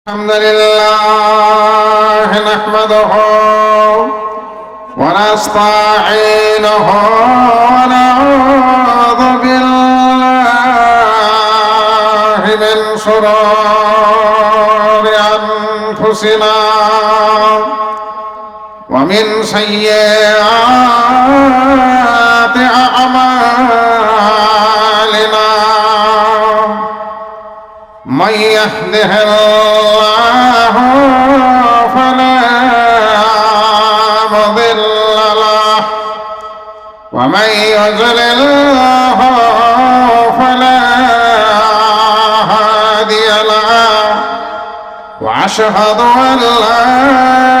الحمد لله نحمده ونستعينه ونعوذ بالله من شرور أنفسنا ومن سيئات أعمالنا من يهده الله فلا مضل له ومن يضلله فلا هادي له وأشهد أن لا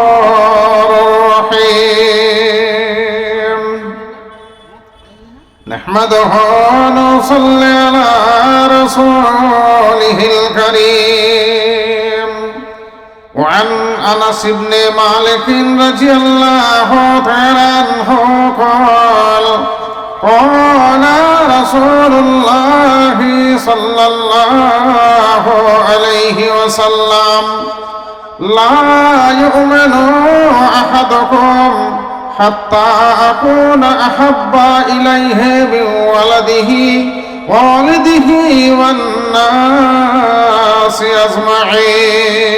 نحمده ونصلي على رسوله الكريم وعن انس بن مالك رضي الله تعالى عنه قال قال رسول الله صلى الله عليه وسلم لا يؤمن احدكم حتى اكون احب اليه من ولده ووالده والناس اجمعين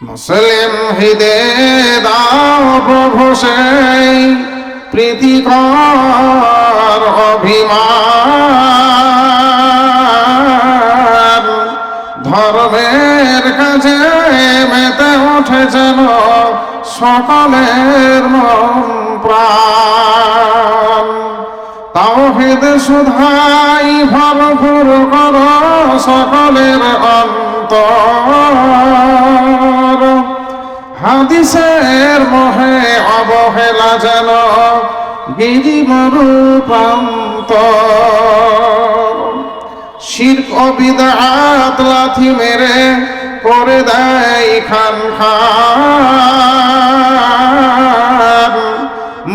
মুসলিম হৃদে দাও প্রভু সেই প্রীতিকর অভিমান ধর্মের কাজে মেতে ওঠে যেন সকলের মন প্রাণ। তাওহিদ সুধাই ভরপুর কর সকলের অন্তর। হাদিসের মহে অবহেলা যেন গিরি মরুপান্তর শির্ক অবিদাত লাথি মেরে করে দেয় খান খান।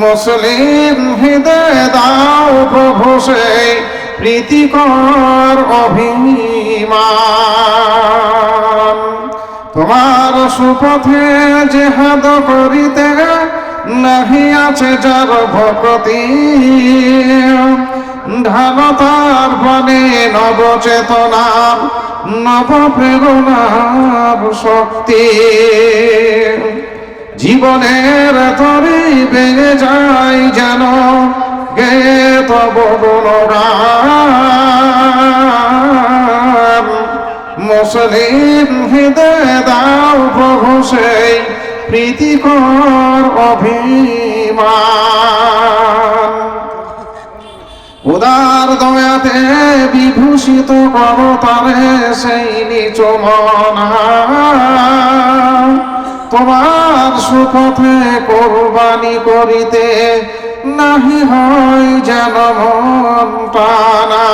মুসলিম হৃদয় দাও প্রভু সেই প্রীতিকর অভিমান। তোমার সুপথে জেহাদ করিতে নাহি আছে যার ভক্তি। ঢাল তার বনে নবচেতনার নব প্রেরণার শক্তি। জীবনের তরে বেড়ে যায় যেন গে তব মুসলিম হৃদয় দাও প্রভু সেই প্রীতিকর অভিমান। উদার দয়াতে বিভূষিত কর সেই নিচ তোমার সুপথে কোরবানি করিতে নাহি হয় যেন মন টানা।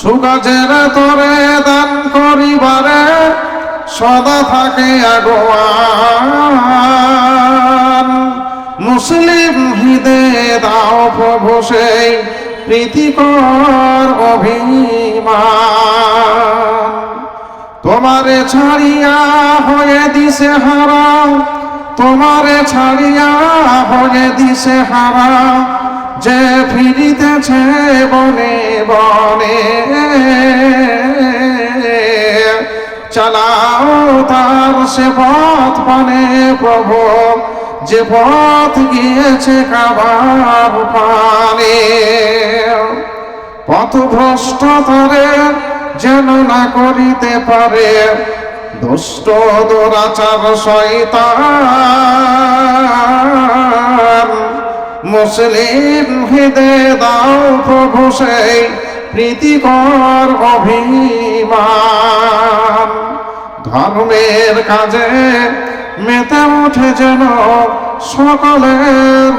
সুগাজের তরে দান করিবারে সদা থাকে আগুয়ান। মুসলিম হৃদে দাও প্রভু সেই প্রীতিকর অভিমান। তোমারে ছাড়িয়া হয়ে দিছে হারা তোমারে ছাড়িয়া হয়ে দিছে হারা যে ফিরিতেছে বনে বনে, চালাও তার সে পথ পানে প্রভু। যে পথ গিয়েছে কাবার পানে, পথ ভ্রষ্টতারে যেন না করিতে পারে, দুষ্ট দোরাচার শয়তান। মুসলিম হৃদে দাও প্রভু সেই প্রীতিকর অভিমান। ধর্মের কাজে মেতে ওঠে যেন সকলের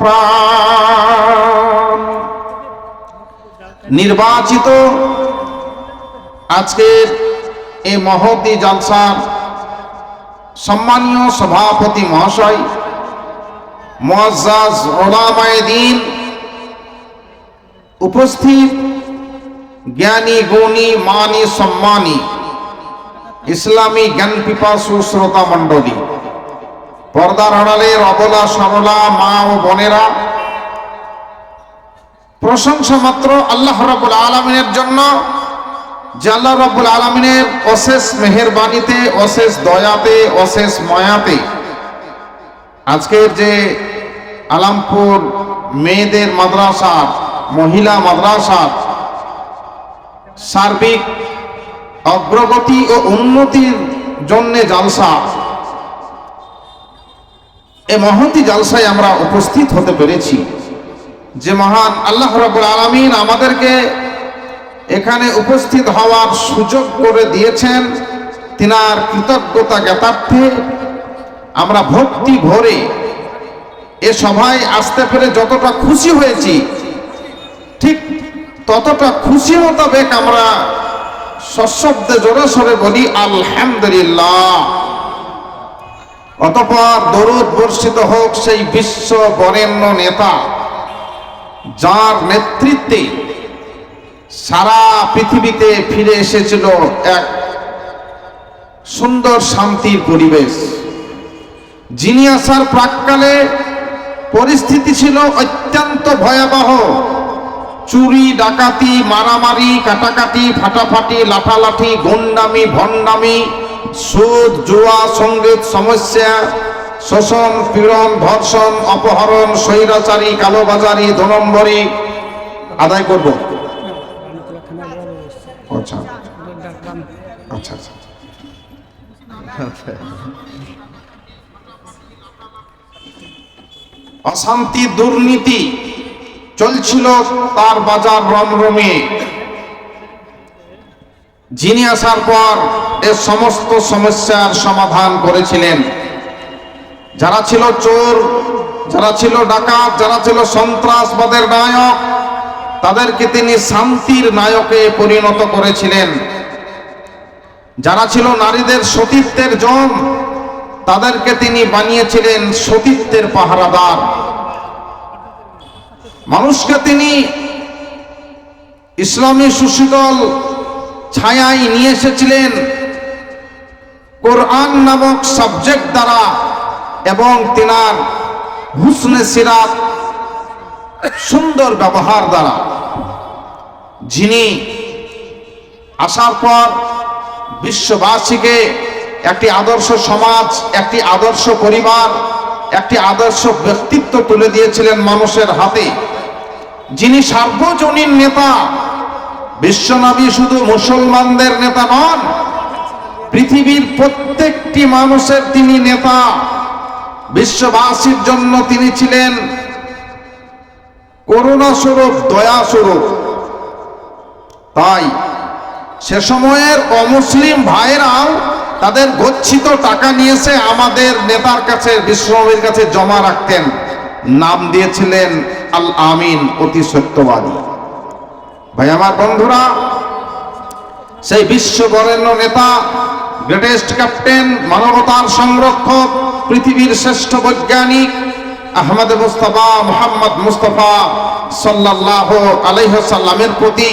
প্রাণ। নির্বাচিত আজকের এই মহতি জালসার সম্মানীয় সভাপতি মহাশয়, মোয়াজ্জাজ ওলামায়ে দিন, উপস্থিত জ্ঞানী, গুণী, মানি, সম্মানী ইসলামী জ্ঞান পিপাসু শ্রোতা মণ্ডলী, পর্দার আড়ালের অবলা সরলা মা ও বোনেরা, প্রশংসা মাত্র আল্লাহ রবুল আলমিনের জন্য, যে আল্লাহ রাবুল আলমিনের অশেষ মেহেরবানিতে অশেষ দয়াতে, অশেষ মায়াতে, আজকের যে আলামপুর মেয়েদের মাদ্রাসার, মহিলা মাদ্রাসার সার্বিক অগ্রগতি ও উন্নতির জন্য জালসা। এ মহতি জালসায় আমরা উপস্থিত হতে পেরেছি। যে মহান আল্লাহ রাবুল আলমিন আমাদেরকে এখানে উপস্থিত হওয়ার সুযোগ করে দিয়েছেন, তিনার কৃতজ্ঞতা জ্ঞাতার্থে আমরা ভক্তি ভরে এ সভায় আসতে পেরে যতটা খুশি হয়েছি, ঠিক ততটা খুশি মোতাবেক আমরা সশব্দে জোরে সরে বলি, আলহামদুলিল্লাহ। অতপর দরুদ বর্ষিত হোক সেই বিশ্ব বরেণ্য নেতা, যার নেতৃত্বে সারা পৃথিবীতে ফিরে এসেছিল এক সুন্দর শান্তির পরিবেশ। যিনি আসার প্রাককালে পরিস্থিতি ছিল অত্যন্ত ভয়াবহ। চুরি, ডাকাতি, মারামারি, কাটাকাটি, ফাটাফাটি লাঠালাঠি গুন্ডামি, ভণ্ডামি, সুদ, জুয়া, সংগীত, সমস্যা, শোষণ, পীড়ন, ধর্ষণ, অপহরণ, স্বৈরাচারী, কালোবাজারি দু নম্বরী আদায় করব। আচ্ছা আচ্ছা। আচ্ছা। অশান্তি, দুর্নীতি চলছিল তার বাজার রমরমে যিনি আসার পর এ সমস্ত সমস্যার সমাধান করেছিলেন। যারা ছিল চোর, যারা ছিল ডাকাত, যারা ছিল সন্ত্রাসবাদের নায়ক, তাদেরকে তিনি শান্তির নায়কে পরিণত করেছিলেন। যারা ছিল নারীদের সতীত্বের জম তাদেরকে তিনি বানিয়েছিলেন সতীত্বের পাহারাদার। মানুষকে তিনি ইসলামী সুশীতল ছায়ায় নিয়ে এসেছিলেন কোরআন নামক সাবজেক্ট দ্বারা এবং তিনার হুসনে সিরাত সুন্দর ব্যবহার দ্বারা। যিনি আসার পর বিশ্ববাসীকে একটি আদর্শ সমাজ, একটি আদর্শ পরিবার, একটি আদর্শ ব্যক্তিত্ব তুলে দিয়েছিলেন মানুষের হাতে। যিনি সার্বজনীন নেতা বিশ্বনবী শুধু মুসলমানদের নেতা নন, পৃথিবীর প্রত্যেকটি মানুষের তিনি নেতা। বিশ্ববাসীর জন্য তিনি ছিলেন করুণা স্বরূপ দয়া স্বরূপ তাই সে সময়ের অমুসলিম ভাইরাও তাদের গচ্ছিত টাকা নিয়েছে, আমাদের নেতার কাছে বিশ্বনবীর কাছে জমা রাখতেন। নাম দিয়েছিলেন আল আমিন অতি সত্যবাদী। ভাই, আমার বন্ধুরা, সেই বিশ্ব বরেণ্য নেতা, গ্রেটেস্ট ক্যাপ্টেন, মানবতার সংরক্ষক, পৃথিবীর শ্রেষ্ঠ বৈজ্ঞানিক, আহমদ মুস্তফা, মোহাম্মদ মুস্তফা সাল্লাহ আলাইসাল্লামের প্রতি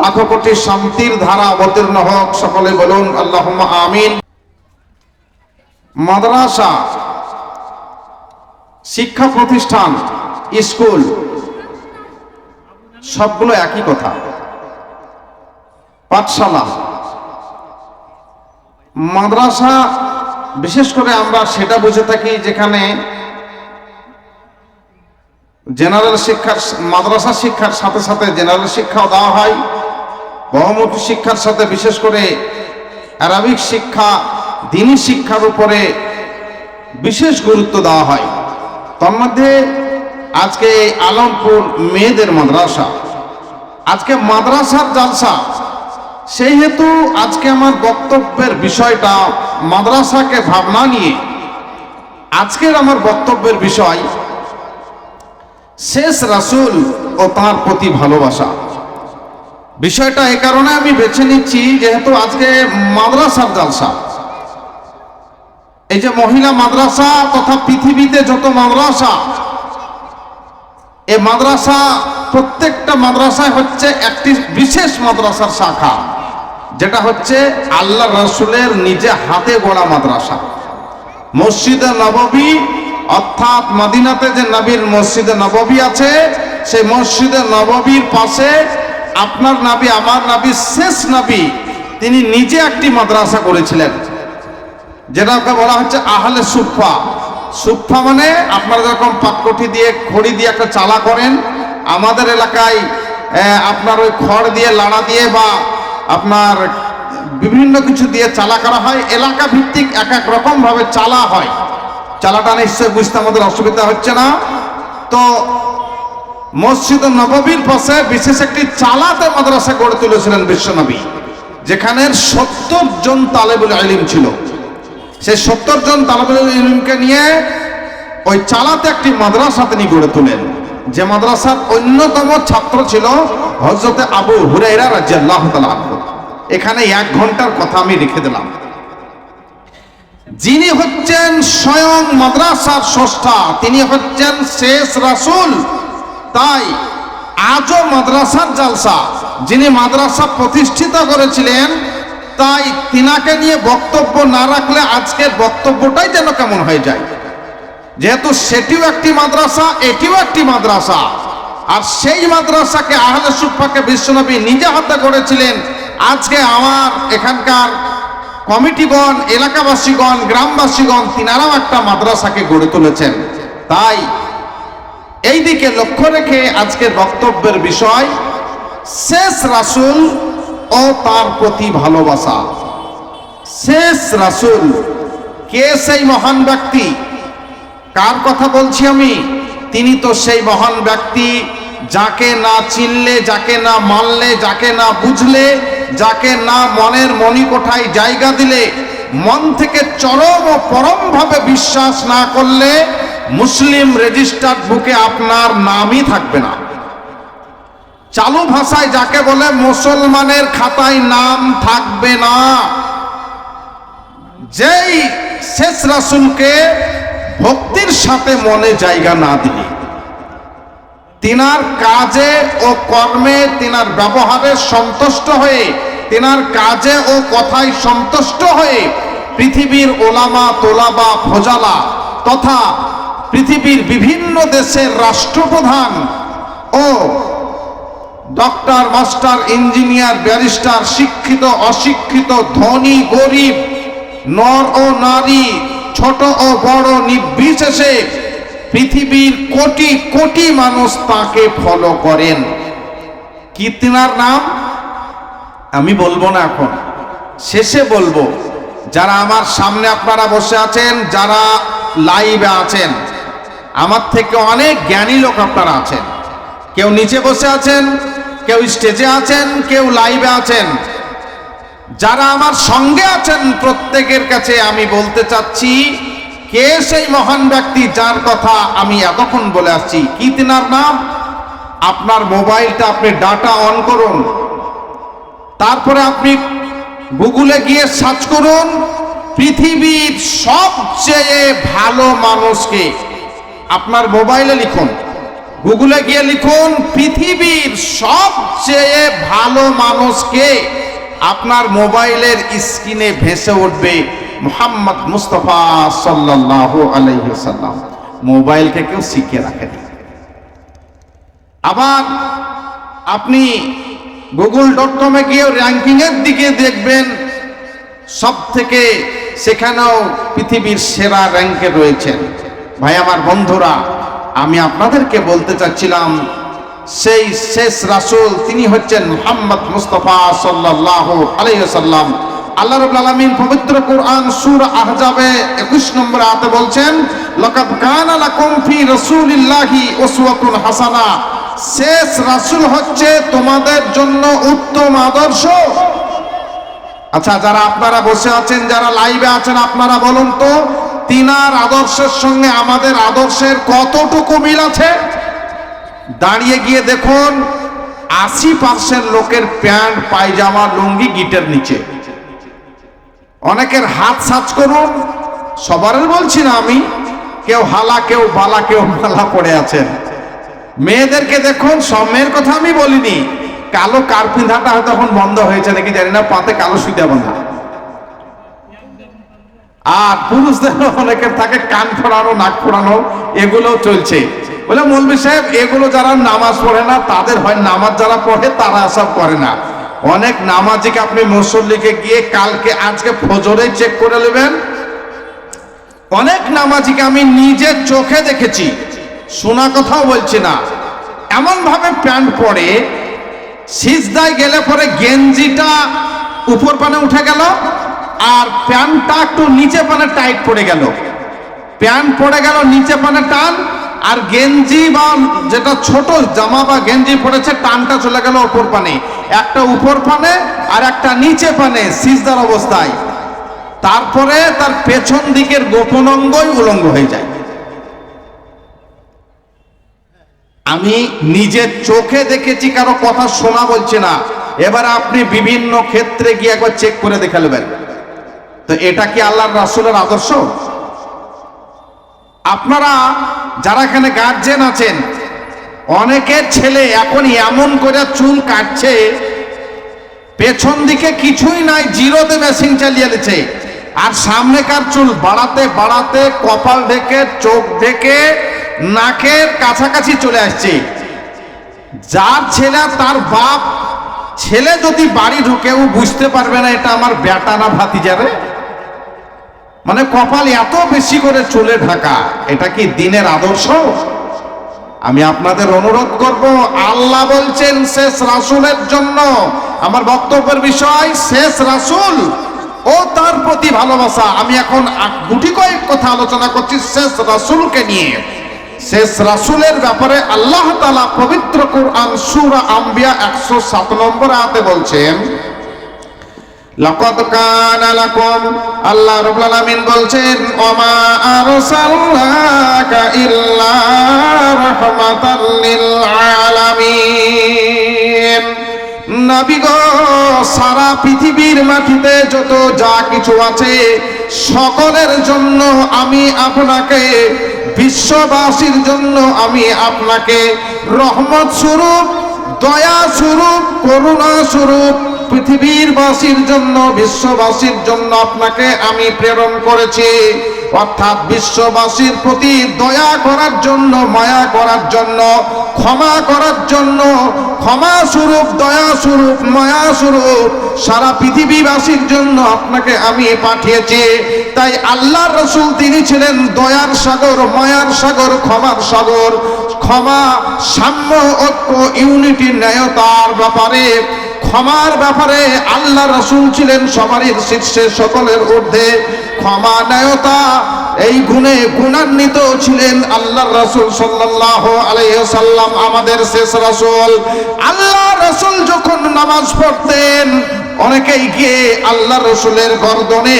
লাখো কোটি শান্তির ধারা অবতীর্ণ হোক, সকলে বলুন আল্লাহ আমিন। মাদ্রাসা শিক্ষা প্রতিষ্ঠান, স্কুল, সবগুলো একই কথা। পাঠশালা, মাদ্রাসা, বিশেষ করে আমরা সেটা বুঝে থাকি যেখানে জেনারেল শিক্ষার মাদ্রাসা শিক্ষার সাথে সাথে জেনারেল শিক্ষাও দেওয়া হয়, বহুমুখী শিক্ষার সাথে বিশেষ করে অ্যারাবিক শিক্ষা, দিনী শিক্ষার উপরে বিশেষ গুরুত্ব দেওয়া হয়। তার মধ্যে আজকে আলমপুর মেয়েদের মাদ্রাসা। আজকে মাদ্রাসার জালসা। সেই হেতু আজকে আমার বক্তব্যের বিষয়টা মাদ্রাসাকে ভাবনা নিয়ে। আজকের আমার বক্তব্যের বিষয়, শেষ রাসুল ও তার প্রতি ভালোবাসা। বিষয়টা এই কারণে আমি বেছে নিচ্ছি, যেহেতু আজকে মাদ্রাসার জালসা। এই যে মহিলা মাদ্রাসা তথা পৃথিবীতে যত মাদ্রাসা, এই মাদ্রাসা প্রত্যেকটা মাদ্রাসায় হচ্ছে একটি বিশেষ মাদ্রাসার শাখা, যেটা হচ্ছে আল্লাহ রসুলের নিজে হাতে গড়া মাদ্রাসা। মসজিদে নববী, অর্থাৎ মাদিনাতে যে নবীর মসজিদে নববী আছে, সেই মসজিদে নববীর পাশে আপনার নাবি, আমার নাবি, শেষ নবী, তিনি নিজে একটি মাদ্রাসা করেছিলেন। যেটাকে বলা হচ্ছে আহলে সুফা সুফা মানে আপনারা যেরকম পাটকঠি দিয়ে, খড়ি দিয়ে একটা চালা করেন, আমাদের এলাকায় আপনার ওই খড় দিয়ে, লাড়া দিয়ে বা আপনার বিভিন্ন কিছু দিয়ে চালা করা হয়। এলাকা ভিত্তিক এক এক রকম ভাবে চালা হয়। চালাটা নিশ্চয় বুঝতে আমাদের অসুবিধা হচ্ছে না। তো মসজিদ নববীর পাশে বিশেষ একটি চালাতে মাদ্রাসা গড়ে তুলেছিলেন বিশ্বনবী যেখানে সত্তর জন তালেবুল আলিম ছিল। সেই সত্তর জন তালেবুল নিয়ে ওই চালাতে একটি মাদ্রাসা তিনি গড়ে তোলেন। যে মাদ্রাসার অন্যতম ছাত্র ছিল হজরতে আবু হুরাইরা রাজিয়াল্লাহ এখানে এক ঘণ্টার কথা আমি রেখে দিলাম। যিনি হচ্ছেন স্বয়ং মাদ্রাসার স্রষ্টা, তিনি হচ্ছেন শেষ রাসূল। তাই আজও মাদ্রাসার জালসা, যিনি মাদ্রাসা প্রতিষ্ঠিত করেছিলেন তাই তিনাকে নিয়ে বক্তব্য না রাখলে আজকের বক্তব্যটাই যেন কেমন হয়ে যায়। যেহেতু সেটিও একটি মাদ্রাসা, এটিও একটি মাদ্রাসা। আর সেই মাদ্রাসাকে আহলে সুফাকে বিশ্বনবী নিজে হাতে করেছিলেন। আজকে আমার এখানকার কমিটিগণ, এলাকাবাসীগণ, গ্রামবাসীগণ, তিনারাও একটা মাদ্রাসাকে গড়ে তুলেছেন। তাই এই দিকে লক্ষ্য রেখে আজকের বক্তব্যের বিষয়, শেষ রাসূল ও তার প্রতি ভালোবাসা। শেষ রাসুল কে সেই মহান ব্যক্তি? কার কথা বলছি আমি? তিনি তো সেই মহান ব্যক্তি যাকে না চিনলে, যাকে না মানলে, যাকে না বুঝলে, যাকে না মনের মণিকোঠায় জায়গা দিলে, মন থেকে চরম ও পরমভাবে বিশ্বাস না করলে, মুসলিম রেজিস্টার্ড বুকে আপনার নামই থাকবে না। চালু ভাষায় যাকে বলে মুসলমানের খাতায় নাম থাকবে না। যেই শেষ রাসুলকে ভক্তির সাথে মনে জায়গা না দিলে, তিনার কাজে ও কর্মে তিনার ব্যবহারে সন্তুষ্ট হয়ে, তিনার কাজে ও কথায় সন্তুষ্ট হয়ে পৃথিবীর ওলামা, তোলাবা, ফজালা তথা পৃথিবীর বিভিন্ন দেশের রাষ্ট্রপ্রধান ও ডক্টর, মাস্টার, ইঞ্জিনিয়ার, ব্যারিস্টার, শিক্ষিত, অশিক্ষিত, ধনী, গরিব, নর ও নারী, ছোট ও বড়, নির্বিশেষে পৃথিবীর কোটি কোটি মানুষ তাকে ফলো করেন। কি তিনার নাম? আমি বলব না এখন। শেষে বলব, যারা আমার সামনে আপনারা বসে আছেন, যারা লাইভে আছেন, আমার থেকে অনেক জ্ঞানী লোক আপনারা আছেন। কেউ নিচে বসে আছেন, কেউ স্টেজে আছেন, কেউ লাইভে আছেন। যারা আমার সঙ্গে আছেন, প্রত্যেকের কাছে আমি বলতে চাচ্ছি, কে সেই মহান ব্যক্তি যার কথা আমি এতক্ষণ বলে আসছি? কি তিনার নাম? আপনার মোবাইলটা আপনি ডাটা অন করুন। তারপরে আপনি গুগলে গিয়ে সার্চ করুন, পৃথিবীর সবচেয়ে ভালো মানুষকে। আপনার মোবাইলে লিখুন। গুগলে গিয়ে লিখুন, পৃথিবীর সবচেয়ে ভালো মানুষকে আপনার মোবাইলের স্ক্রিনে ভেসে উঠবে মোহাম্মদ মুস্তফা সাল্লাল্লাহু আলাইহি সাল্লাম মোবাইলকে কেউ শিখে রাখেনি। আবার আপনি গুগল ডট কমে গিয়ে র্যাঙ্কিং এর দিকে দেখবেন সব থেকে সেখানেও পৃথিবীর সেরা র্যাঙ্কে রয়েছেন। ভাই, আমার বন্ধুরা আমি আপনাদেরকে বলতে চাচ্ছিলাম, সেই শেষ রাসূল তিনি হচ্ছেন মোহাম্মদ মুস্তফা সাল্লাল্লাহু আলাইহি সাল্লাম আল্লাহ রাব্বুল আলামিন পবিত্র কোরআন সূরা আহজাবে 21 নম্বর আয়াতে বলছেন, লাকাদ কানা লাকুম ফি রাসূলিল্লাহি উসওয়াতুন হাসানা। শেষ রাসূল হচ্ছে তোমাদের জন্য উত্তম আদর্শ। আচ্ছা যারা আপনারা বসে আছেন, যারা লাইভে আছেন, আপনারা বলুন তো তিনার আদর্শের সঙ্গে আমাদের আদর্শের কতটুকু মিল আছে? দাঁড়িয়ে গিয়ে দেখুন, আশি পার্সেন্ট লোকের প্যান্ট, পায়জামা, লুঙ্গি গিটের নিচে। অনেকের হাত সাজ করুন, সবারের বলছি না আমি, কেউ হালা, কেউ বালা, কেউ মালা পড়ে আছেন। মেয়েদেরকে দেখুন সব মেয়ের কথা আমি বলিনি। কালো কারপিন্ধাটা হয়তো এখন বন্ধ হয়েছে, নাকি জানি না, পাতে কালো সুইটা বাঁধা আর পুরুষদের অনেকের থাকে কান ফোড়ানো নাক ফোড়ানো এগুলো চলছে। বলে মৌলবী সাহেব, এগুলো যারা নামাজ পড়ে না, তাদের হয় নামাজ যারা পড়ে, তারা সব করে না। অনেক নামাজিকে আপনি মুসল্লিকে গিয়ে কালকে, আজকে ফজরে চেক করে নেবেন। অনেক নামাজিকে আমি নিজের চোখে দেখেছি, শোনা কথাও বলছি না। এমন ভাবে প্যান্ট পরে, সিজদায় গেলে পরে গেঞ্জিটা উপর পানে উঠে গেল আর প্যান্টটা একটু নিচে পানে টাইট পড়ে গেল। প্যান্ট পড়ে গেল নিচে পানে টান, আর গেঞ্জি বা যেটা ছোট জামা বা গেঞ্জি পড়েছে টানটা চলে গেল ওপর পানে। একটা উপর পানে আর একটা নিচে পানে, সিজদার অবস্থায়। তারপরে তার পেছন দিকের গোপন অঙ্গই উলঙ্গ হয়ে যায়। আমি নিজের চোখে দেখেছি, কারও কথা শোনা বলছে না। এবার আপনি বিভিন্ন ক্ষেত্রে গিয়ে একবার চেক করে দেখে নেবেন। তো এটা কি আল্লাহর রাসূলের আদর্শ? আপনারা যারা এখানে গার্জেন আছেন, অনেকের ছেলে এখন এমন করে চুল কাটছে, পেছন দিকে কিছুই নাই, জিরোতে মেশিন চালিয়ে দিচ্ছে আর সামনেকার চুল বাড়াতে বাড়াতে কপাল ঢেকে, চোখ ঢেকে, নাকের কাছাকাছি চলে আসছে। যার ছেলে তার বাপ, ছেলে যদি বাড়ি ঢুকে ও বুঝতে পারবে না এটা আমার বেটা না ভাতি যাবে মানে কপাল এত বেশি করে চুলে ঢাকা, এটা কি দিনের আদর্শ? আমি আপনাদের অনুরোধ করব, আল্লাহ বলছেন শেষ রাসূলের জন্য। আমার বক্তব্যের বিষয়, শেষ রাসূল ও তার প্রতি ভালোবাসা। আমি এখন গুটি কয়েক কথা আলোচনা করছি শেষ রাসূলকে নিয়ে। শেষ রাসূলের ব্যাপারে আল্লাহ তাআলা পবিত্র কোরআন সূরা আম্বিয়া 107 নম্বর আয়াতে বলছেন লাকাদ কানা লাকুম। আল্লাহ রাব্বুল আলামিন বলছেন, ওমা আরসালনাকা ইল্লা রাহমাতাল লিল আলামিন। নবী গো, সারা পৃথিবীর মাটিতে যত যা কিছু আছে, সকলের জন্য আমি আপনাকে, বিশ্ববাসীর জন্য আমি আপনাকে রহমত স্বরূপ, দয়া স্বরূপ, করুণা স্বরূপ পৃথিবীর বাসীর জন্য, বিশ্ববাসীর জন্য আপনাকে আমি প্রেরণ করেছি। অর্থাৎ বিশ্ববাসীর প্রতি দয়া করার জন্য, মায়া করার জন্য, ক্ষমা করার জন্য, ক্ষমা স্বরূপ, দয়া স্বরূপ, মায়া স্বরূপ সারা পৃথিবীবাসীর জন্য আপনাকে আমি পাঠিয়েছি। তাই আল্লাহ রসুল তিনি ছিলেন দয়ার সাগর, মায়ার সাগর, ক্ষমার সাগর। ক্ষমা, সাম্য, ঐক্য, ইউনিটি, ন্যায়তার ব্যাপারে ক্ষমার ব্যাপারে আল্লাহ রসুল ছিলেন সবারই শীর্ষে সকলের ঊর্ধ্বে। ক্ষমা ন্যায়তা এই গুণে গুণান্বিত ছিলেন আল্লাহ রসুল সাল্লাহ আলাইসাল্লাম আমাদের শেষ রসুল। আল্লাহ রসুল যখন নামাজ পড়তেন, অনেকেই গিয়ে আল্লাহ রসুলের গর্দনে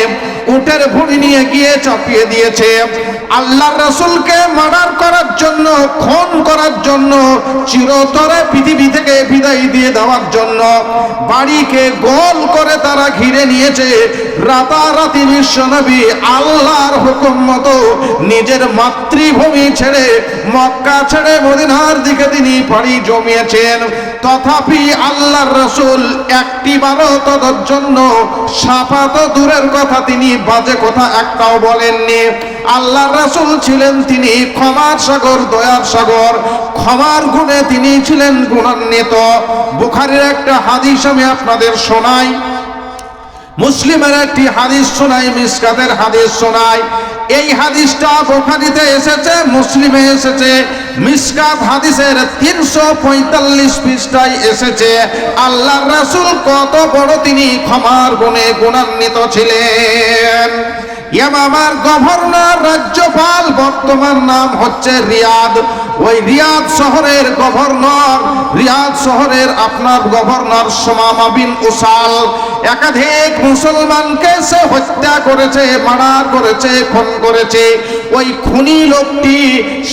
উটের ভুঁড়ি নিয়ে গিয়ে চাপিয়ে দিয়েছে। আল্লাহ রসুলকে মার্ডার করার জন্য, খুন করার জন্য, চিরতরে পৃথিবী থেকে বিদায় দিয়ে দেওয়ার জন্য বাড়িকে গোল করে তারা ঘিরে নিয়েছে। রাতারাতি বিশ্বনবী আল্লাহর হুকুম মতো নিজের মাতৃভূমি ছেড়ে মক্কা ছেড়ে মদিনার দিকে তিনি পাড়ি জমিয়েছেন। তথাপি আল্লাহর রসুল একটিবারও তদর জন্য সাপাত দূরের কথা তিনি বাজে কথা একটাও বলেননি। আল্লাহর রাসুল ছিলেন তিনি ক্ষমার সাগর, দয়ার সাগর। ক্ষমার গুণে তিনি ছিলেন গুণান্বিত। বুখারের একটা হাদিস আমি আপনাদের শোনাই। মুসলিমের একটি হাদিস শোনাই, মিসকাতের হাদিস শোনাই। এই হাদিসটা বোখারিতে এসেছে, মুসলিমে এসেছে। মিসকাত হাদিসের তিনশো পঁয়তাল্লিশ পৃষ্ঠায় এসেছে আল্লাহ রাসুল কত বড় তিনি, ক্ষমার গুণে গুণান্বিত ছিলেন। ইয়ামামার গভর্নর রাজ্যপাল বর্তমান নাম হচ্ছে রিয়াদ। ওই রিয়াদ শহরের গভর্নর, রিয়াদ শহরের আপনার গভর্নর সোমামা বিন উসাল, একাধিক মুসলমানকে সে হত্যা করেছে, মার্ডার করেছে, খুন করেছে। ওই খুনি লোকটি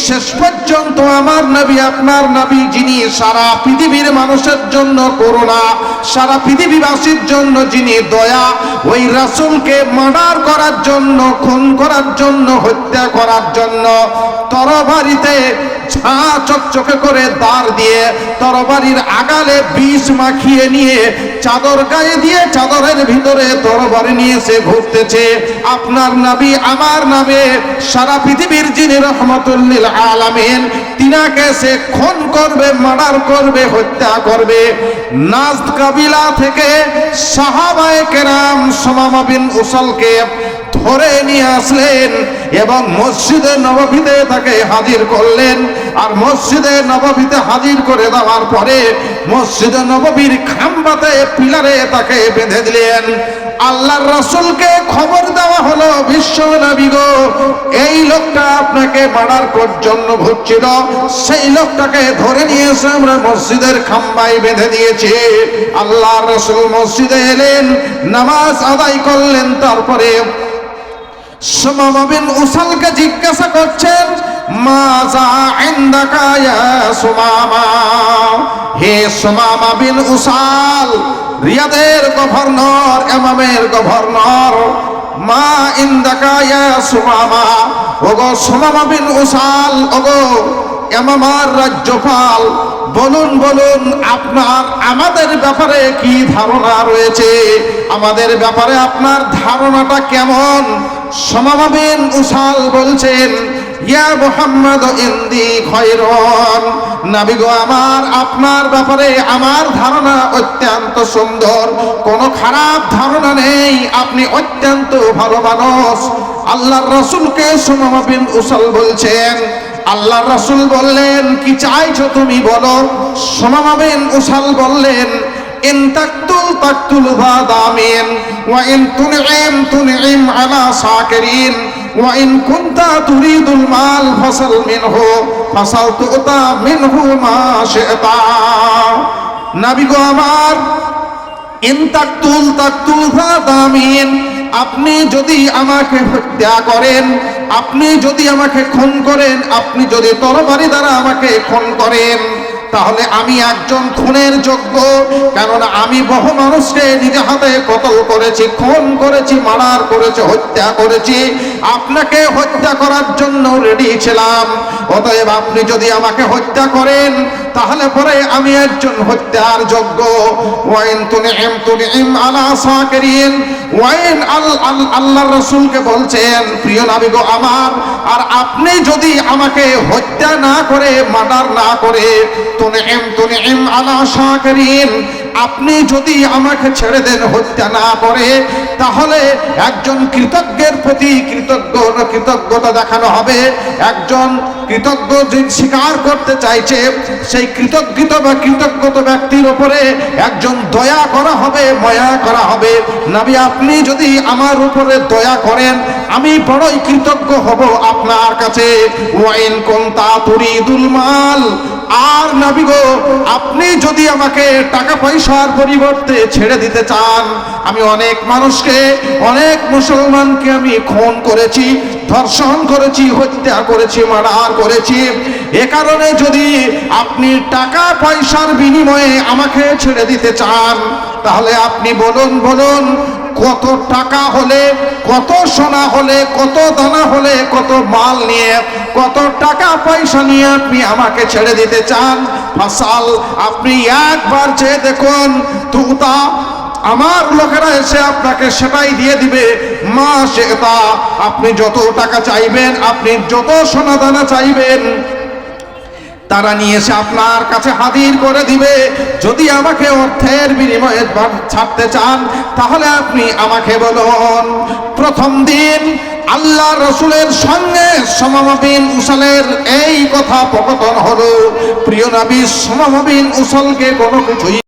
শেষ পর্যন্ত আমার নবী, আপনার নবী যিনি সারা পৃথিবীর মানুষের জন্য করুণা, সারা পৃথিবীবাসীর জন্য যিনি দয়া, ওই রাসূলকে মার্ডার করার জন্য, খুন করার জন্য, হত্যা করার জন্য, তরবারিতে ঝা চকচকে করে দাঁড় দিয়ে তরবারির আগালে বিষ মাখিয়ে নিয়ে চাদর গায়ে দিয়ে চাদরের ভিতরে তরবারি নিয়ে সে ঘুরতেছে। আপনার নাবি আমার নামে সারা পৃথিবীর যিনি রহমতুল্লিল আলামিন, তিনাকে সে খুন করবে, মার্ডার করবে, হত্যা করবে। নাজদ কাবিলা থেকে সাহাবায়ে কেরাম সমামা বিন উসলকে ধরে নিয়ে আসলেন এবং মসজিদে নববীতে তাকে হাজির করলেন। আর মসজিদে নববীতে হাজির করে দেওয়ার পরে মসজিদে নববীর খাম্বাতে পিলারে তাকে বেঁধে দিলেন। আল্লাহর রাসূলকে খবর দেওয়া হলো, বিশ্ব গো, এই লোকটা আপনাকে মারার জন্য ভুগছিল। সেই লোকটাকে ধরে নিয়ে এসে আমরা মসজিদের খাম্বায় বেঁধে দিয়েছি। আল্লাহর রাসূল মসজিদে এলেন, নামাজ আদায় করলেন, তারপরে সুমামা বিন উসালকে জিজ্ঞাসা করছেন হে সুমামা? বিন উসাল, রিয়াদের গভর্নর, এমামের গভর্নর, মা ইন্দাকা ইয়া সুমামা? ওগো সুমামা উসাল, ওগো এমামার রাজ্যপাল বলুন বলুন, আপনার, আমাদের ব্যাপারে কি ধারণা রয়েছে? আমাদের ব্যাপারে আপনার ধারণাটা কেমন? সমাবেন উসাল বলছেন, ইয়া মোহাম্মদ ইন্দি খয়রন নাবি গো, আমার, আপনার ব্যাপারে আমার ধারণা অত্যন্ত সুন্দর। কোনো খারাপ ধারণা নেই, আপনি অত্যন্ত ভালো মানুষ। আল্লাহর রসুলকে সুমামা বিন উসাল বলছেন আল্লাহ রসুল বললেন, কি চাইছো তুমি বলো? সোমামা বিন উসাল বললেন, ইন তাকতুল তাকতুল দামিন ওয়া ইন তুনইম তুনইম আলা সাকিরিন, ওয়া ইন কুনতা তুরিদুল মাল ফাসাল মিনহু, ফাসাল তুতা মিনহু মা শি'তা। নবী গো আমার, ইন তাকতুল তাকতুল দামিন আপনি যদি আমাকে হত্যা করেন, আপনি যদি আমাকে খুন করেন, আপনি যদি তরবারি দ্বারা আমাকে খুন করেন তাহলে আমি একজন খুনের যোগ্য। কেননা আমি বহু মানুষকে নিজে হাতে কতল করেছি, খুন করেছি, মারার করেছি, হত্যা করেছি। আপনাকে হত্যা করার জন্য রেডি ছিলাম। অতএব আপনি যদি আমাকে হত্যা করেন, তাহলে পরে আমি একজন হত্যার যোগ্য। ওয়াইন তুনিম তুনিম আলা সাকিরিন। ওয়াইন আল আল, আল্লাহর রাসূলকে বলছেন, প্রিয় নবী গো আমার, আর আপনি যদি আমাকে হত্যা না করে, মার্ডার না করে আপনি যদি আমাকে ছেড়ে দেন, হত্যা না করে, তাহলে একজন কৃতজ্ঞের প্রতি কৃতজ্ঞ কৃতজ্ঞতা দেখানো হবে। একজন কৃতজ্ঞ স্বীকার করতে চাইছে, সেই কৃতজ্ঞতা বা কৃতজ্ঞত ব্যক্তির উপরে একজন দয়া করা হবে, ময়া করা হবে। নাবি, আপনি যদি আমার উপরে দয়া করেন, আমি বড়ই কৃতজ্ঞ হব আপনার কাছে। ওয়াইন কোন কোনতা তুরিদুল মাল আর নবী গো, আপনি যদি আমাকে টাকা পয়সার পরিবর্তে ছেড়ে দিতে চান, আমি অনেক মানুষকে, অনেক মুসলমানকে আমি খুন করেছি, ধর্ষণ করেছি, হত্যা করেছি মার্ডার করেছি। এ কারণে যদি আপনি টাকা পয়সার বিনিময়ে আমাকে ছেড়ে দিতে চান, তাহলে আপনি বলুন বলুন কত টাকা হলে, কত সোনা হলে, কত দানা হলে, কত মাল নিয়ে, কত টাকা পয়সা নিয়ে আপনি আমাকে ছেড়ে দিতে চান? ফাসাল, আপনি একবার চেয়ে দেখুন তুতা আমার লোকেরা এসে আপনাকে সেটাই দিয়ে দিবে। মা সেটা আপনি যত টাকা চাইবেন, আপনি যত সোনা দানা চাইবেন তারা নিয়ে এসে আপনার কাছে হাজির করে দিবে। যদি আমাকে অর্থের বিনিময়ে ছাড়তে চান, তাহলে আপনি আমাকে বলুন। প্রথম দিন আল্লাহ রসুলের সঙ্গে সমামবিন উসালের এই কথা প্রকটন হলো। প্রিয় নবী, সমামবিন উসালকে কোনো কিছুই